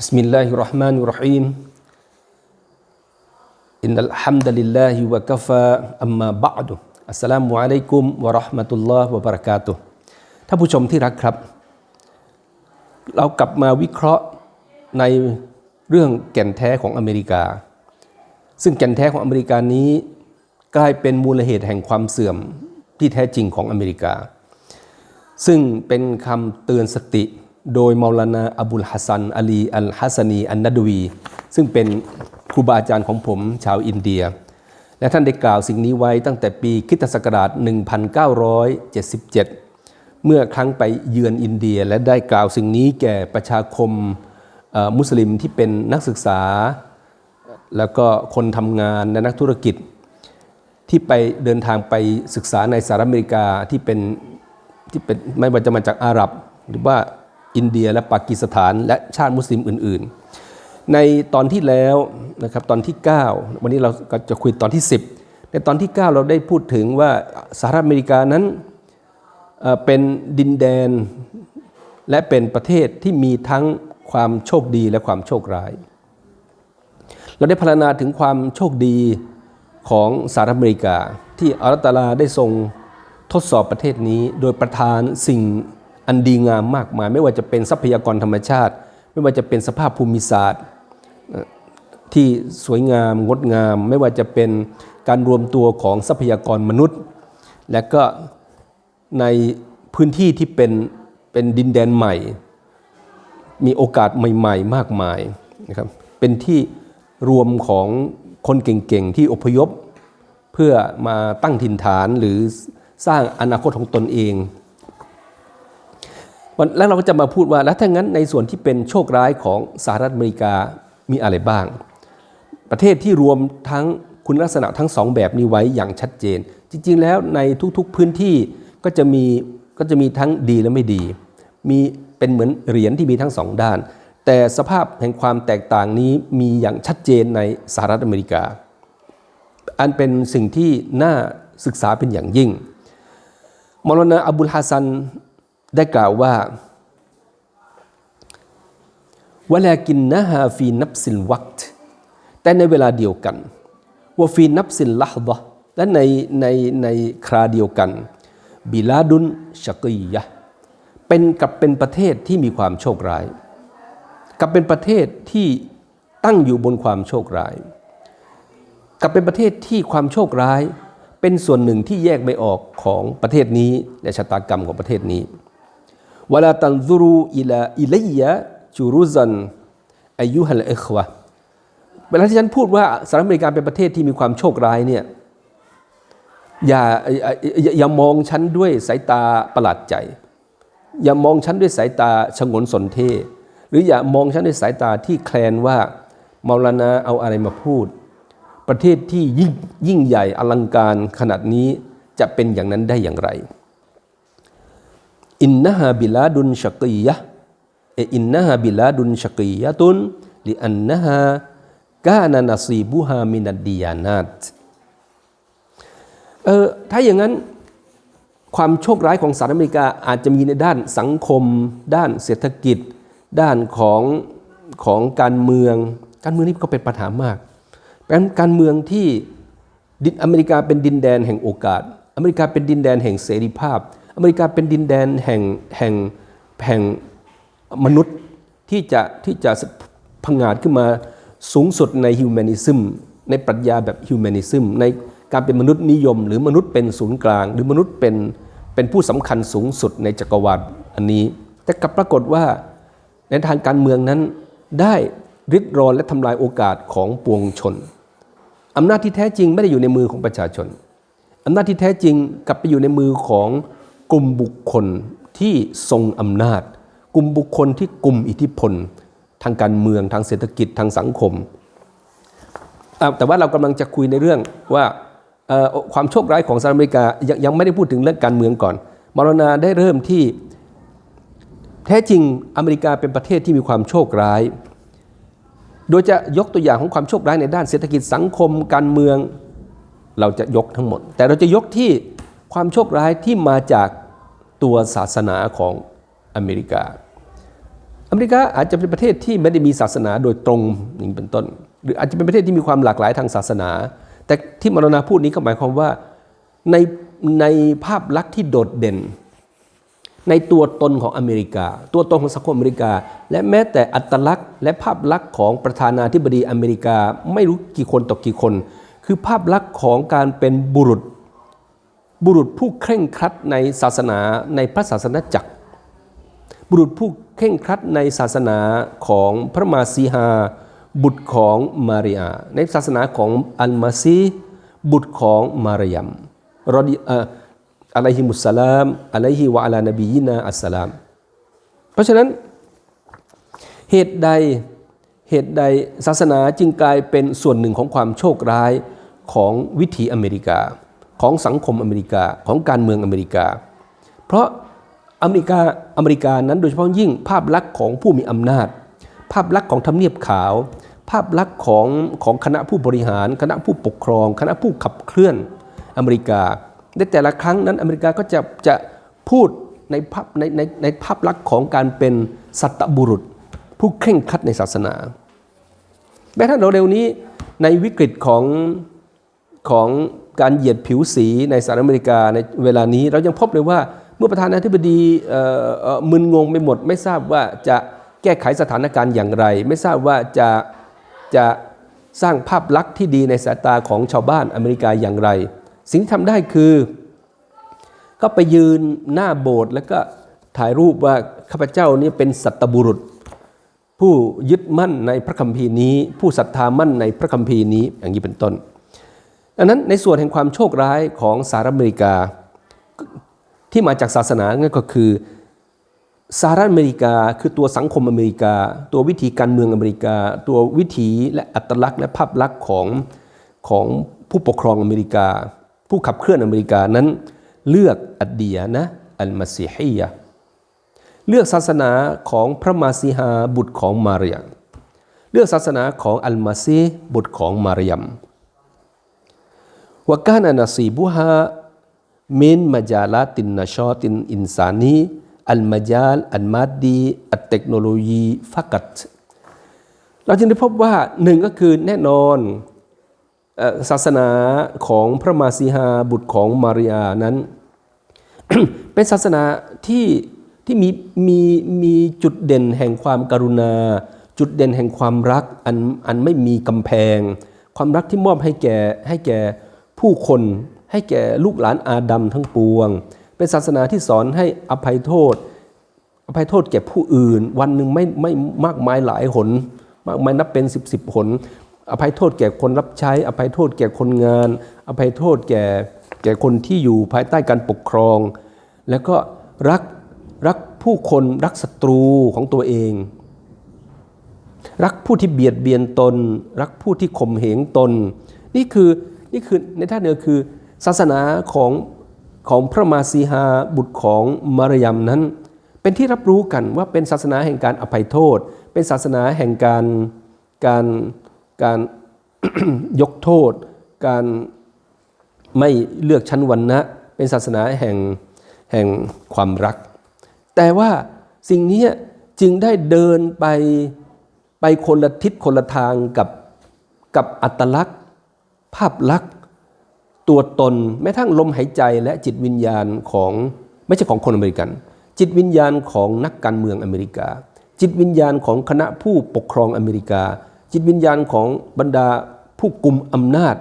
بسم الله الرحمن الرحيم إن الحمد لله وكفى أما بعد السلام عليكم ورحمة الله وبركاته ท่านผู้ชมที่รักครับ เรากลับมาวิเคราะห์ในเรื่องแก่นแท้ของอเมริกา ซึ่งแก่นแท้ของอเมริกานี้ กลายเป็นมูลเหตุแห่งความเสื่อมที่แท้จริงของอเมริกา ซึ่งเป็นคำเตือนสติ โดยมอลานาอับุลฮัสซันอาลีอัลฮัสซนีอันนัดวี ซึ่งเป็นครูบาอาจารย์ของผมชาวอินเดีย และท่านได้กล่าวสิ่งนี้ไว้ตั้งแต่ปีคิตศักราช 1977 เมื่อครั้งไปเยือนอินเดียและได้กล่าวสิ่งนี้แก่ประชาคมมุสลิมที่เป็นนักศึกษา แล้วก็คนทำงานและนักธุรกิจ ที่ไปเดินทางไปศึกษาในสหรัฐอเมริกาที่เป็นที่เป็นไม่ว่าจะมาจากอาหรับหรือว่า อินเดียและปากีสถานและชาติมุสลิมอื่น ๆ ในตอนที่แล้วนะครับตอนที่ 9 วันนี้เราก็จะคุยตอนที่ 10 ในตอนที่ 9 เราได้พูดถึงว่าสหรัฐอเมริกานั้นเป็นดินแดน และเป็นประเทศที่มีทั้งความโชคดีและความโชคร้าย เราได้พรรณนาถึงความโชคดีของสหรัฐอเมริกา ที่อัลตาลาได้ทรงทดสอบประเทศนี้ โดยประทานสิ่ง อันดีงามมากมาย ไม่ว่าจะเป็นทรัพยากรธรรมชาติ ไม่ว่าจะเป็นสภาพภูมิศาสตร์ ที่สวยงามงดงาม ไม่ว่าจะเป็นการรวมตัวของทรัพยากรมนุษย์ และก็ในพื้นที่ที่เป็นเป็นดินแดนใหม่ มีโอกาสใหม่ ๆ มากมายนะครับเป็นที่รวมของคนเก่งๆ ที่อพยพ เพื่อมาตั้งถิ่นฐานหรือสร้างอนาคตของตนเอง แล้วเราก็จะมาพูดว่าแล้วถ้างั้นในส่วนที่เป็นโชคร้ายของสหรัฐอเมริกามีอะไรบ้าง ประเทศที่รวมทั้งคุณลักษณะทั้งสองแบบนี้ไว้อย่างชัดเจน จริง ๆ แล้วในทุกๆพื้นที่ก็จะมีก็จะมีทั้งดีและไม่ดี มีเป็นเหมือนเหรียญที่มีทั้งสองด้าน แต่สภาพแห่งความแตกต่างนี้มีอย่างชัดเจนในสหรัฐอเมริกา อันเป็นสิ่งที่น่าศึกษาเป็นอย่างยิ่งมอลนาอับุลฮัสซัน ได้กล่าวว่าวลากินนะฮาฟีนับสิลวัตแต่ในเวลาเดียวกันว่าฟีนับสิลละฮ์ดะและในในในคราเดียวกันบิลาดุนชักียะเป็นกับเป็นประเทศที่มีความโชคร้าย กับเป็นประเทศที่ตั้งอยู่บนความโชคร้าย กับเป็นประเทศที่ความโชคร้าย เป็นส่วนหนึ่งที่แยกไม่ออกของประเทศนี้และชะตากรรมของประเทศนี้ วลาตันซุรูอิลาอิลัยยะจูรุซันอายุฮัลเอควะเวลาที่ฉันพูดว่าสหรัฐอเมริกาเป็นประเทศที่มีความโชคร้ายเนี่ยอย่าอย่าอย่ามองฉันด้วยสายตาประหลาดใจ อย่ามองฉันด้วยสายตาชงนสนเท หรืออย่ามองฉันด้วยสายตาที่แคลนว่าเมาลานาเอาอะไรมาพูด ประเทศที่ยิ่งยิ่งใหญ่อลังการขนาดนี้จะเป็นอย่างนั้นได้อย่างไร อินนะฮาบิลาดุนชักียะเออินนะฮาบิลาดุนชักียะตุนลิอันนะฮากานานาซีบุฮามินัดดิยานัตเออถ้าอย่างนั้นความโชคร้ายของสหรัฐอเมริกาอาจจะมีในด้านสังคม ด้านเศรษฐกิจ ด้านของของการเมือง การเมืองนี่ก็เป็นปัญหามากเป็นการเมืองที่ดินอเมริกาเป็นดินแดนแห่งโอกาส อเมริกาเป็นดินแดนแห่งเสรีภาพ อเมริกาเป็นดินแดนแห่งแห่งแห่งมนุษย์ที่จะที่จะพังงาดขึ้นมาสูงสุดในฮิวแมนิซึมในปรัชญาแบบฮิวแมนิซึมในการเป็นมนุษย์นิยม หรือมนุษย์เป็นศูนย์กลาง หรือมนุษย์เป็นเป็นผู้สำคัญสูงสุดในจักรวาลอันนี้ แต่กลับปรากฏว่าในทางการเมืองนั้นได้ริดรอนและทำลายโอกาสของปวงชนอำนาจที่แท้จริงไม่ได้อยู่ในมือของประชาชนอำนาจที่แท้จริงกลับไปอยู่ในมือของ กลุ่มบุคคลที่ทรงอำนาจ กลุ่มบุคคลที่กลุ่มอิทธิพล ทางการเมืองทางเศรษฐกิจทางสังคมอะแต่ว่าเรากำลังจะคุยในเรื่องว่าเอ่อความโชคร้ายของสหรัฐอเมริกายังยังไม่ได้พูดถึงเรื่องการเมืองก่อนมรณาได้เริ่มที่แท้จริงอเมริกาเป็นประเทศที่มีความโชคร้าย โดยจะยกตัวอย่างของความโชคร้ายในด้านเศรษฐกิจสังคมการเมือง เราจะยกทั้งหมด แต่เราจะยกที่ความโชคร้ายที่มาจาก ตัวศาสนาของอเมริกา อเมริกาอาจจะเป็นประเทศที่ไม่ได้มีศาสนาโดยตรงอย่างเป็นต้น หรืออาจจะเป็นประเทศที่มีความหลากหลายทางศาสนา แต่ที่มรณาพูดนี้ก็หมายความว่าในในภาพลักษณ์ที่โดดเด่น ในตัวตนของอเมริกา ตัวตนของสังคมอเมริกา และแม้แต่อัตลักษณ์ และภาพลักษณ์ของประธานาธิบดีอเมริกาไม่รู้กี่คนต่อกี่คน คือภาพลักษณ์ของการเป็นบุรุษ บุรุษผู้เคร่งครัดในศาสนาในพระศาสนาจักร บุรุษผู้เคร่งครัดในศาสนาของพระมาซีฮาบุตรของมาริอาในศาสนาของอัลมาซีบุตรของมารยมรอดีเอ่ออะลัยฮิมุสสลามอะลัยฮิวะอะลานบียินาอัสสลาม เพราะฉะนั้นเหตุใดเหตุใดศาสนาจึงกลายเป็นส่วนหนึ่งของความโชคร้ายของวิถีอเมริกา ของสังคมอเมริกาของการเมืองอเมริกา เพราะอเมริกาอเมริกานั้นโดยเฉพาะยิ่งภาพลักษณ์ของผู้มีอำนาจ ภาพลักษณ์ของทำเนียบขาว ภาพลักษณ์ของของคณะผู้บริหาร คณะผู้ปกครอง คณะผู้ขับเคลื่อนอเมริกาในแต่ละครั้งนั้นอเมริกาก็จะจะพูดในภาพในในในภาพลักษณ์ของการเป็นสัตบุรุษ ผู้เคร่งครัดในศาสนาแม้ถ้านเร็วๆนี้ในวิกฤตของของ การเหยียดผิวสีในสหรัฐอเมริกาในเวลานี้ เรายังพบเลยว่าเมื่อประธานาธิบดีมึนงงไปหมด ไม่ทราบว่าจะแก้ไขสถานการณ์อย่างไร ไม่ทราบว่าจะจะสร้างภาพลักษณ์ที่ดีในสายตาของชาวบ้านอเมริกาอย่างไร สิ่งที่ทำได้คือ ก็ไปยืนหน้าโบสถ์แล้วก็ถ่ายรูปว่าข้าพเจ้านี่เป็นสัตบุรุษ ผู้ยึดมั่นในพระคัมภีร์นี้ ผู้ศรัทธามั่นในพระคัมภีร์นี้อย่างนี้เป็นต้น ดังนั้นในส่วนแห่งความโชคร้ายของสหรัฐอเมริกา ที่มาจากศาสนานั่นก็คือสหรัฐอเมริกาคือตัวสังคมอเมริกา ตัววิธีการเมืองอเมริกา ตัววิถีและอัตลักษณ์และภาพลักษณ์ของของผู้ปกครองอเมริกา ผู้ขับเคลื่อนอเมริกานั้น เลือกอัดเดียนะอัลมาซีฮียเลือกศาสนาของพระมาซีฮาบุตรของมารยมเลือกศาสนาของอัลมาซีบุตรของมารยม วกานานาซีบุฮามินมาจาลาตินนาชอตินอินซานีอัลมาจาลอัลมาดีอัตเทคโนโลยีฟักัตเราจึงได้พบว่าหนึ่งก็คือแน่นอนศาสนาของพระมาซีฮาบุตรของมาริยานั้น เป็นศาสนาที่ที่มีมีมีจุดเด่นแห่งความกรุณา จุดเด่นแห่งความรักอันอันไม่มีกำแพง ความรักที่มอบให้แก่ให้แก่ ผู้คนให้แก่ลูกหลานอาดัมทั้งปวง เป็นศาสนาที่สอนให้อภัยโทษ อภัยโทษแก่ผู้อื่น วันหนึ่งไม่ไม่มากมายหลายหน มากมายนับเป็นสิบสิบหน อภัยโทษแก่คนรับใช้ อภัยโทษแก่คนงาน อภัยโทษแก่แก่คนที่อยู่ภายใต้การปกครอง แล้วก็รักรักผู้คนรักศัตรูของตัวเอง รักผู้ที่เบียดเบียนตน รักผู้ที่ข่มเหงตน นี่คือ นี่คือในท่านเดียวคือศาสนาของของพระมาซีฮาบุตรของมารยมนั้น เป็นที่รับรู้กันว่าเป็นศาสนาแห่งการอภัยโทษ เป็นศาสนาแห่งการการการยกโทษ การไม่เลือกชั้นวรรณะ เป็นศาสนาแห่งแห่งความรัก แต่ว่าสิ่งนี้จึงได้เดินไปไปคนละทิศคนละทางกับกับอัตลักษณ์ ภาพลักษณ์ตัวตนแม้ทั้งลมหายใจและจิตวิญญาณของไม่ใช่ของคนอเมริกัน จิตวิญญาณของนักการเมืองอเมริกา จิตวิญญาณของคณะผู้ปกครองอเมริกา จิตวิญญาณของบรรดาผู้กลุ่มอำนาจ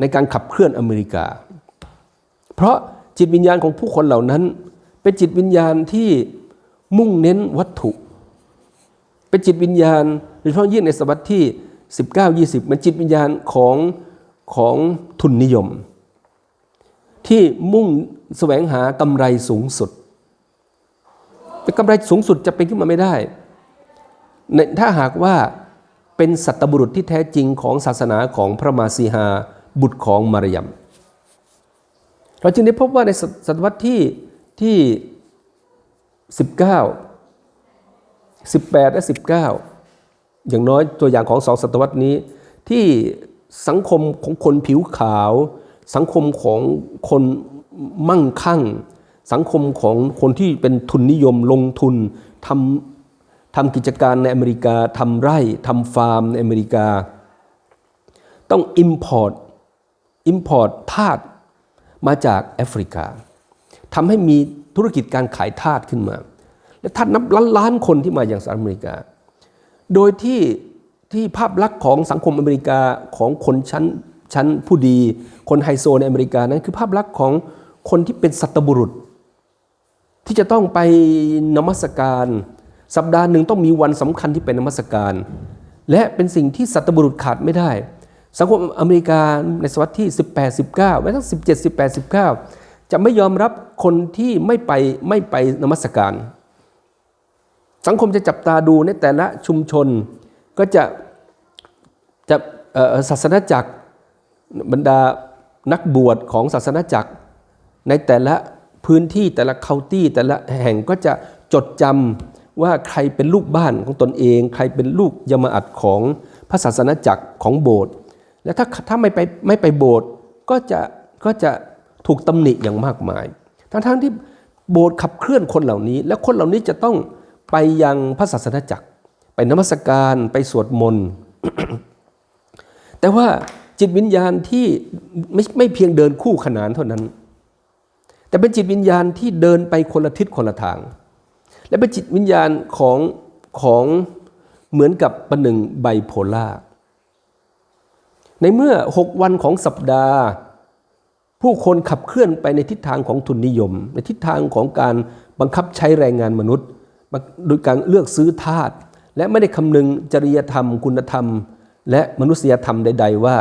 ในการขับเคลื่อนอเมริกา เพราะจิตวิญญาณของผู้คนเหล่านั้น เป็นจิตวิญญาณที่มุ่งเน้นวัตถุ เป็นจิตวิญญาณโดยเฉพาะยิ่งในศตวรรษที่ 19 20เป็นจิตวิญญาณของของทุนนิยม ที่มุ่งแสวงหากำไรสูงสุด แต่กำไรสูงสุดจะเป็นขึ้นมาไม่ได้ ถ้าหากว่าเป็นสัตบุรุษที่แท้จริงของศาสนาของพระมาซีฮาบุตรของมารยม เราจึงได้พบว่าในศตวรรษที่ที่ 19 18 และ 19 อย่างน้อยตัวอย่างของสองศตวรรษนี้ ที่สังคมของคนผิวขาว สังคมของคนมั่งคั่ง สังคมของคนที่เป็นทุนนิยมลงทุนทำทำกิจการในอเมริกาทำไร่ทำฟาร์มในอเมริกา ต้อง import import ทาสมาจากแอฟริกาทำให้มีธุรกิจการขายทาสขึ้นมา และทาสนับล้านล้านคนที่มาอย่างสหรัฐอเมริกา โดยที่ที่ภาพลักษณ์ของสังคมอเมริกาของคนชั้นชั้นผู้ดี คนไฮโซในอเมริกานั้นคือภาพลักษณ์ของคนที่เป็นสัตบุรุษ ที่จะต้องไปนมัสการ สัปดาห์หนึ่งต้องมีวันสำคัญที่เป็นนมัสการ และเป็นสิ่งที่สัตบุรุษขาดไม่ได้ สังคมอเมริกาในศตวรรษที่ 18 19แม้ทั้ง17 18 19 จะไม่ยอมรับคนที่ไม่ไปไม่ไปนมัสการ สังคมจะจับตาดูในแต่ละชุมชนก็จะจะศาสนาจักรบรรดานักบวชของศาสนาจักร ในแต่ละพื้นที่แต่ละเคาตี้แต่ละแห่งก็จะจดจำว่าใครเป็นลูกบ้านของตนเอง ใครเป็นลูกยมาอัดของพระศาสนาจักรของโบสถ์และถ้าถ้าไม่ไปไม่ไปโบสถ์ก็จะก็จะถูกตำหนิอย่างมากมาย ทั้งทั้งที่โบสถ์ขับเคลื่อนคนเหล่านี้ และคนเหล่านี้จะต้อง ไปยังพระศาสนาจักร ไปนมัสการไปสวดมนต์แต่ว่าจิตวิญญาณที่ไม่ไม่เพียงเดินคู่ขนานเท่านั้น แต่เป็นจิตวิญญาณที่เดินไปคนละทิศคนละทาง และเป็นจิตวิญญาณของของเหมือนกับประหนึ่งไบโพล่าในเมื่อ 6 วันของสัปดาห์ ผู้คนขับเคลื่อนไปในทิศทางของทุนนิยม ในทิศทางของการบังคับใช้แรงงานมนุษย์ โดยการเลือกซื้อทาสและไม่ได้คำนึงจริยธรรม คุณธรรม และมนุษยธรรมใด ๆ ว่า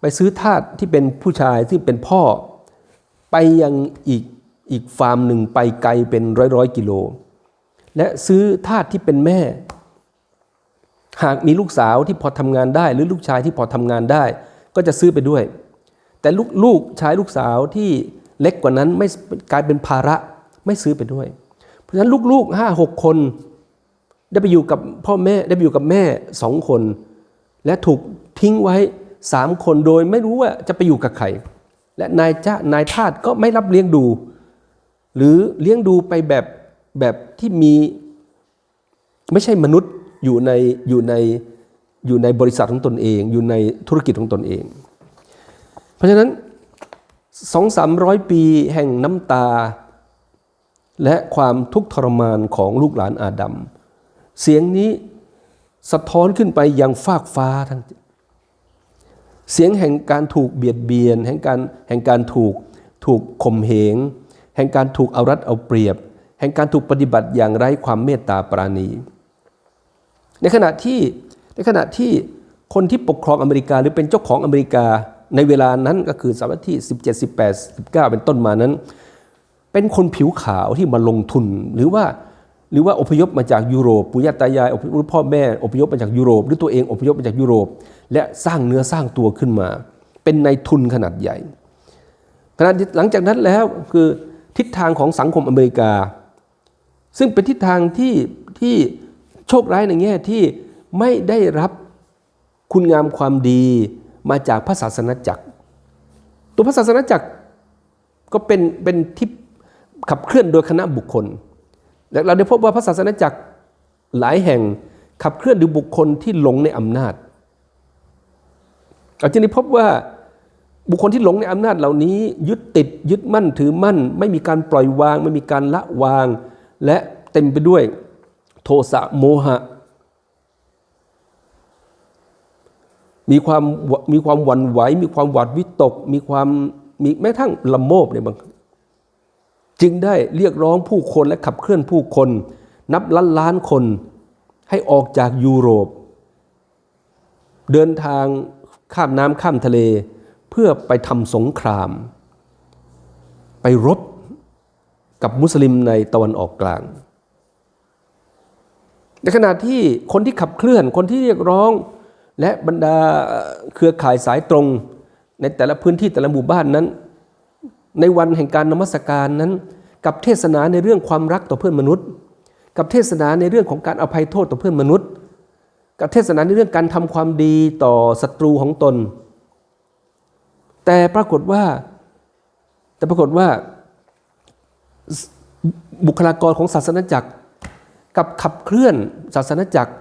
ไปซื้อทาสที่เป็นผู้ชายซึ่งเป็นพ่อ ไปยังอีกอีกฟาร์มหนึ่งไปไกลเป็นร้อยร้อยกิโล และซื้อทาสที่เป็นแม่ หากมีลูกสาวที่พอทำงานได้ หรือลูกชายที่พอทำงานได้ ก็จะซื้อไปด้วย แต่ลูกลูกชายลูกสาวที่เล็กกว่านั้นไม่กลายเป็นภาระไม่ซื้อไปด้วย เพราะฉะนั้นลูกๆห้าหกคน ได้ไปอยู่กับพ่อแม่ได้ไปอยู่กับแม่สองคน และถูกทิ้งไว้สามคนโดยไม่รู้ว่าจะไปอยู่กับใคร และนายจ้านายทาสก็ไม่รับเลี้ยงดู หรือเลี้ยงดูไปแบบแบบที่มีไม่ใช่มนุษย์อยู่ในอยู่ในอยู่ในบริษัทของตนเอง อยู่ในธุรกิจของตนเอง เพราะฉะนั้นสองสามร้อยปีแห่งน้ำตา และความทุกข์ทรมานของลูกหลานอาดัม เสียงนี้สะท้อนขึ้นไปยังฟากฟ้าทั้งเสียงแห่งการถูกเบียดเบียน แห่งการแห่งการถูกถูกข่มเหง แห่งการถูกเอารัดเอาเปรียบ แห่งการถูกปฏิบัติอย่างไร้ความเมตตาปราณี ในขณะที่ในขณะที่คนที่ปกครองอเมริกาหรือเป็นเจ้าของอเมริกาในเวลานั้นก็คือศตวรรษที่ 17 18 19 เป็นต้นมานั้น เป็นคนผิวขาวที่มาลงทุนหรือว่าหรือว่าอพยพมาจากยุโรปปู่ย่าตายายอพยพหรือพ่อแม่อพยพมาจากยุโรป หรือตัวเองอพยพมาจากยุโรป และสร้างเนื้อสร้างตัวขึ้นมา เป็นในทุนขนาดใหญ่ขณะหลังจากนั้นแล้วคือทิศทางของสังคมอเมริกา ซึ่งเป็นทิศทางที่ที่โชคร้ายในแง่ที่ไม่ได้รับคุณงามความดีมาจากพระศาสนาจักร ตัวพระศาสนาจักรก็เป็นเป็นที่ ขับเคลื่อนโดยคณะบุคคล และเราได้พบว่าพระศาสนาจักรหลายแห่งขับเคลื่อนโดยบุคคลที่หลงในอำนาจเราจึงได้พบว่าบุคคลที่หลงในอำนาจเหล่านี้ ยึดติดยึดมั่นถือมั่น ไม่มีการปล่อยวาง ไม่มีการละวาง และเต็มไปด้วยโทสะโมหะ มีความมีความหวั่นไหว มีความหวาดวิตก มีความมีแม้ทั้งละโมบเนี่ยบาง จึงได้เรียกร้องผู้คนและขับเคลื่อนผู้คน นับล้านล้านคนให้ออกจากยุโรป เดินทางข้ามน้ำข้ามทะเล เพื่อไปทำสงคราม ไปรบกับมุสลิมในตะวันออกกลาง ในขณะที่คนที่ขับเคลื่อนคนที่เรียกร้อง และบรรดาเครือข่ายสายตรง ในแต่ละพื้นที่แต่ละหมู่บ้านนั้น ในวันแห่งการนมัสการนั้น กับเทศนาในเรื่องความรักต่อเพื่อนมนุษย์ กับเทศนาในเรื่องของการอภัยโทษต่อเพื่อนมนุษย์ กับเทศนาในเรื่องการทำความดีต่อศัตรูของตน แต่ปรากฏว่า แต่ปรากฏว่าบุคลากรของศาสนาจักร กับขับเคลื่อนศาสนาจักร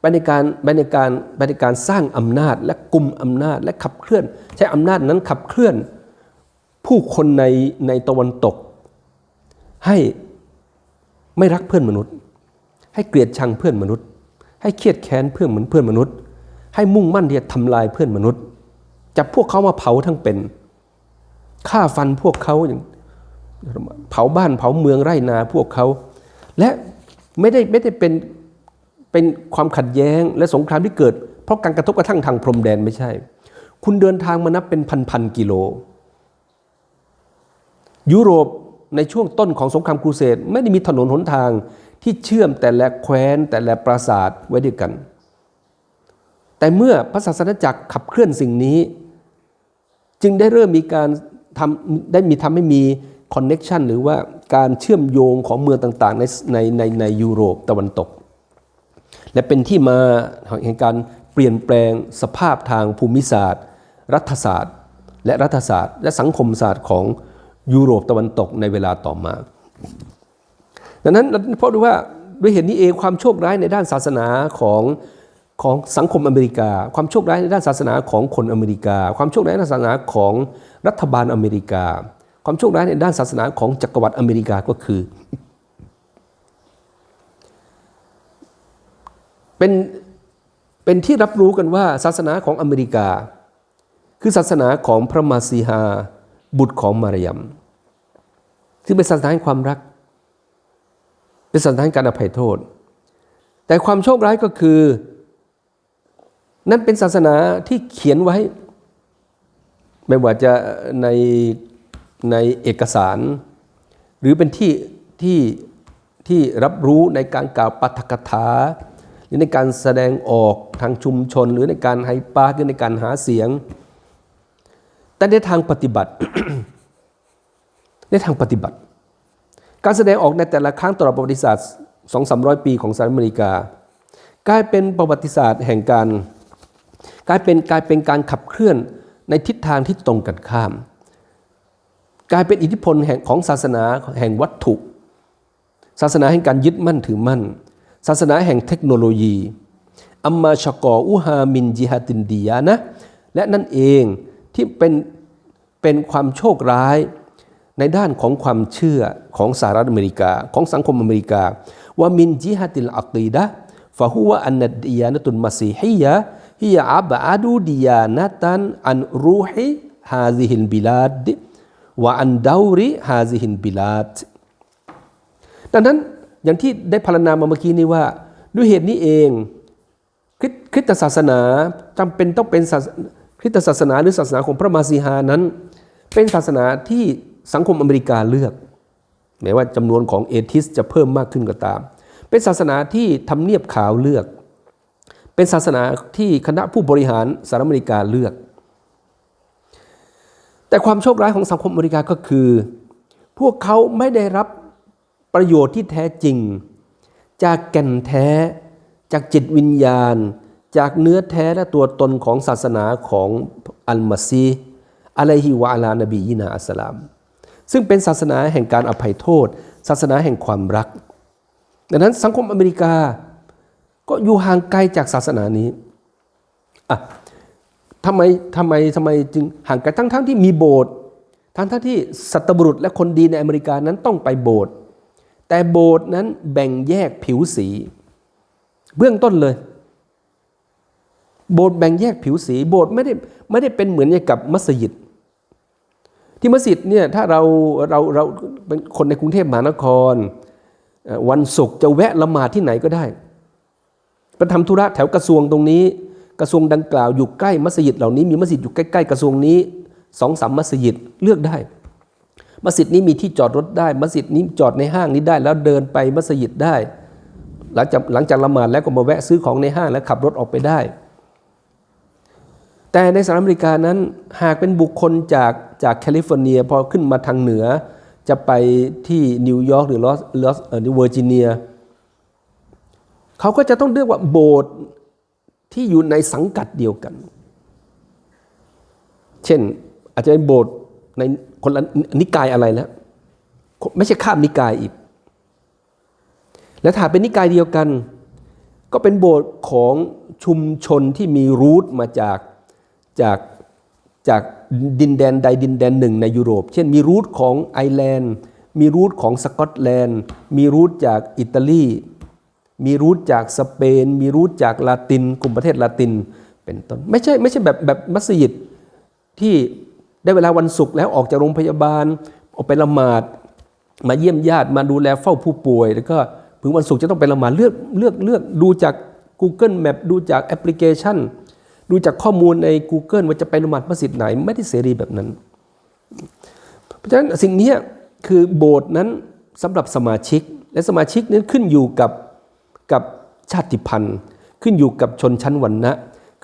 ไปในการไปในการไปในการสร้างอำนาจและกลุ่มอำนาจและขับเคลื่อน ใช้อำนาจนั้นขับเคลื่อน ผู้คนในในตะวันตก ให้ไม่รักเพื่อนมนุษย์ ให้เกลียดชังเพื่อนมนุษย์ ให้เครียดแค้นเพื่อนเหมือนเพื่อนมนุษย์ ให้มุ่งมั่นที่จะทำลายเพื่อนมนุษย์จับพวกเขามาเผาทั้งเป็นฆ่าฟันพวกเขาอย่างเผาบ้านเผาเมืองไร่นาพวกเขา และไม่ได้ไม่ได้เป็นเป็นความขัดแย้งและสงครามที่เกิด เพราะการกระทบกระทั่งทางพรมแดนไม่ใช่ คุณเดินทางมานับเป็นพันพันกิโล ยุโรปในช่วงต้นของสงครามครูเสดไม่ได้มีถนนหนทางที่เชื่อมแต่ละแคว้นแต่ละปราสาทไว้ด้วยกัน แต่เมื่อพระศาสนาจักรขับเคลื่อนสิ่งนี้ จึงได้เริ่มมีการทำได้มีทำให้มีคอนเน็ชันหรือว่าการเชื่อมโยงของเมืองต่างๆ ในในในในยุโรปตะวันตก และเป็นที่มาแห่งการเปลี่ยนแปลงสภาพทางภูมิศาสตร์ รัฐศาสตร์ และรัฐศาสตร์ และสังคมศาสตร์ของ ยุโรปตะวันตกในเวลาต่อมา ดังนั้นเพราะดูว่าด้วยเหตุนี้เองความโชคร้ายในด้านศาสนาของของสังคมอเมริกา ความโชคร้ายในด้านศาสนาของคนอเมริกา ความโชคร้ายในด้านศาสนาของรัฐบาลอเมริกา ความโชคร้ายในด้านศาสนาของจักรวรรดิอเมริกาก็คือ เป็นเป็นที่รับรู้กันว่าศาสนาของอเมริกา คือศาสนาของพระมาซีฮา บุตรของมารยมซึ่งเป็นศาสนาแห่งความรัก เป็นศาสนาแห่งการอภัยโทษ แต่ความโชคร้ายก็คือ นั่นเป็นศาสนาที่เขียนไว้ ไม่ว่าจะในในเอกสาร หรือเป็นที่ที่ที่รับรู้ในการกล่าวปาฐกถา หรือในการแสดงออกทางชุมชน หรือในการไฮปาร์หรือในการหาเสียง แต่ในทางปฏิบัติ ในทางปฏิบัติ การแสดงออกในแต่ละครั้งตลอดประวัติศาสตร์2 3 0 0ปีของสหรัฐอเมริกา กลายเป็นประวัติศาสตร์แห่งการกลายเป็นกลายเป็นการขับเคลื่อนในทิศทางที่ตรงกันข้าม กลายเป็นอิทธิพลแห่งของศาสนาแห่งวัตถุ ศาสนาแห่งการยึดมั่นถือมั่น ศาสนาแห่งเทคโนโลยีอัมมาชกออุฮามินจิฮาตินดียานะและนั่นเอง ที่เป็นเป็นความโชคร้ายในด้านของความเชื่อของสหรัฐอเมริกาของสังคมอเมริกาว่ามินจิฮาติลอักีดะฟะฮุวะอันนัดดียานตุนมาซีฮียะฮิยะอับอาดูดียานะตันอันรูฮิฮาซิฮิลบิลาดวะอันดาวริฮาซิฮิลบิลาดดังนั้นอย่างที่ได้พรรณนามาเมื่อกี้นี้ว่า ด้วยเหตุนี้เองคริสตศาสนาจำเป็นต้องเป็น คริสตศาสนาหรือศาสนาของพระมาซีฮานั้น เป็นศาสนาที่สังคมอเมริกาเลือก แม้ว่าจำนวนของเอทิสจะเพิ่มมากขึ้นก็ตาม เป็นศาสนาที่ทำเนียบขาวเลือก เป็นศาสนาที่คณะผู้บริหารสหรัฐอเมริกาเลือก แต่ความโชคร้ายของสังคมอเมริกาก็คือ พวกเขาไม่ได้รับประโยชน์ที่แท้จริง จากแก่นแท้ จากจิตวิญญาณ จากเนื้อแท้และตัวตนของศาสนาของอัลมาซีอะลัยฮิวะอาลานบียินาอัสลาม ซึ่งเป็นศาสนาแห่งการอภัยโทษ ศาสนาแห่งความรัก ดังนั้นสังคมอเมริกาก็อยู่ห่างไกลจากศาสนานี้อะทำไมทำไมทำไมจึงห่างไกลทั้งทั้งที่มีโบสถ์ทั้งทั้งที่สัตบุรุษและคนดีในอเมริกานั้นต้องไปโบสถ์แต่โบสถ์นั้นแบ่งแยกผิวสี เบื้องต้นเลย โบสถ์แบ่งแยกผิวสี โบสถ์ไม่ได้ไม่ได้เป็นเหมือนกับมัสยิด ที่มัสยิดเนี่ยถ้าเราเราเราเป็นคนในกรุงเทพมหานคร วันศุกร์จะแวะละหมาดที่ไหนก็ได้ไปทำธุระแถวกระทรวงตรงนี้ กระทรวงดังกล่าวอยู่ใกล้มัสยิดเหล่านี้มีมัสยิดอยู่ใกล้ๆกระทรวงนี้สองสามมัสยิดเลือกได้ มัสยิดนี้มีที่จอดรถได้ มัสยิดนี้จอดในห้างนี้ได้ แล้วเดินไปมัสยิดได้ หลังจากหลังจากละหมาดแล้วก็มาแวะซื้อของในห้างแล้วขับรถออกไปได้ แต่ในสหรัฐอเมริกานั้นหากเป็นบุคคลจากจากแคลิฟอร์เนียพอขึ้นมาทางเหนือ จะไปที่นิวยอร์กหรือลอสลอสเออเวอร์จิเนียเขาก็จะต้องเรียกว่าโบสถ์ที่อยู่ในสังกัดเดียวกัน เช่นอาจจะเป็นโบสถ์ในคนละนิกายอะไรแล้วไม่ใช่ข้ามนิกายอีก และถ้าเป็นนิกายเดียวกัน ก็เป็นโบสถ์ของชุมชนที่มีรูทมาจาก จากจากดินแดนใดดินแดนหนึ่งในยุโรป เช่นมีรูทของไอร์แลนด์ มีรูทของสกอตแลนด์ มีรูทจากอิตาลี มีรูทจากสเปน มีรูทจากลาติน กลุ่มประเทศลาติน เป็นต้น ไม่ใช่ไม่ใช่แบบแบบมัสยิดที่ได้เวลาวันศุกร์แล้วออกจากโรงพยาบาล ออกไปละหมาด มาเยี่ยมญาติมาดูแลเฝ้าผู้ป่วย แล้วก็ถึงวันศุกร์จะต้องไปละหมาดเลือกเลือกเลือกดูจาก Google Map ดูจากแอปพลิเคชัน ดูจากข้อมูลใน Google ว่าจะไปละหมาดมัสยิดไหน ไม่ได้เสรีแบบนั้น เพราะฉะนั้นสิ่งนี้คือโบสถ์นั้นสำหรับสมาชิก และสมาชิกนั้นขึ้นอยู่กับกับชาติพันธุ์ ขึ้นอยู่กับชนชั้นวรรณะ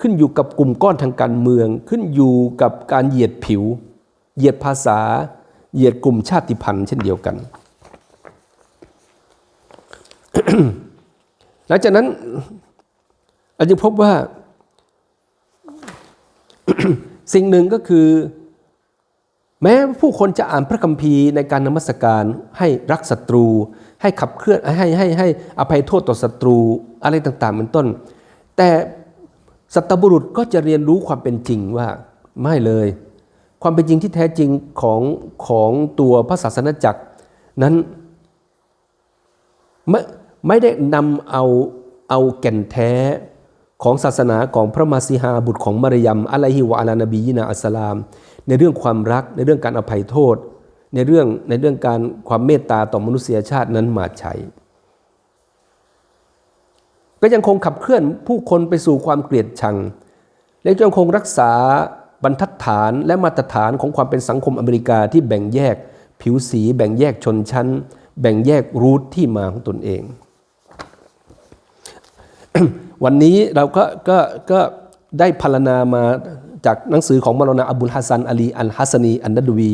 ขึ้นอยู่กับกลุ่มก้อนทางการเมือง ขึ้นอยู่กับการเหยียดผิว เหยียดภาษา เหยียดกลุ่มชาติพันธุ์เช่นเดียวกัน หลังจากนั้นเราจึงพบว่า สิ่งหนึ่งก็คือ แม้ผู้คนจะอ่านพระคัมภีร์ในการนมัสการให้รักศัตรู ให้ขับเคลื่อนให้ให้ให้อภัยโทษต่อศัตรูอะไรต่างๆเป็นต้น แต่สัตบุรุษก็จะเรียนรู้ความเป็นจริงว่าไม่เลย ความเป็นจริงที่แท้จริงของของตัวพระศาสนาจักรนั้นไม่ไม่ได้นำเอาเอาแก่นแท้ ของศาสนาของพระมาสีฮาบุตรของมารยมอะลัยฮิวะอาลานบียินาอัสลาม ในเรื่องความรักในเรื่องการอภัยโทษ ในเรื่องในเรื่องการความเมตตาต่อมนุษยชาตินั้นมาใช้ก็ยังคงขับเคลื่อนผู้คนไปสู่ความเกลียดชัง และยังคงรักษาบรรทัดฐานและมาตรฐานของความเป็นสังคมอเมริกาที่แบ่งแยก ผิวสี แบ่งแยกชนชั้น แบ่งแยกรูทที่มาของตนเอง วันนี้เราก็ก็ก็ได้พรรณนามาจากหนังสือของมรณาอับุลฮัสซันอาลีอันฮัสนีอันนัดวี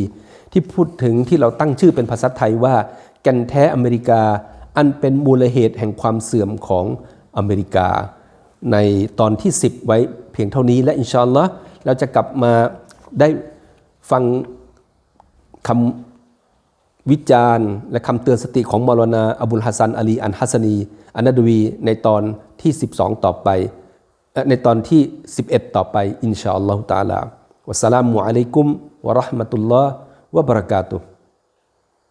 ที่พูดถึงที่เราตั้งชื่อเป็นภาษาไทยว่า แก่นแท้อเมริกา อันเป็นมูลเหตุแห่งความเสื่อมของอเมริกา ในตอนที่ 10 ไว้เพียงเท่านี้และอินชาอัลลอฮ์เราจะกลับมาได้ฟังคำ วิจารณ์ และคำเตือนสติของมรนาอบุลฮัสซันอาลีอันฮัสนีอันนดวีในตอนที่ 12 ต่อไป ในตอนที่ 11 ต่อไป อินชาอัลลอฮฺตาลาวัสสลามุอะลัยกุมวะราะห์มะตุลลอฮ์วะบะเราะกาตุฮ์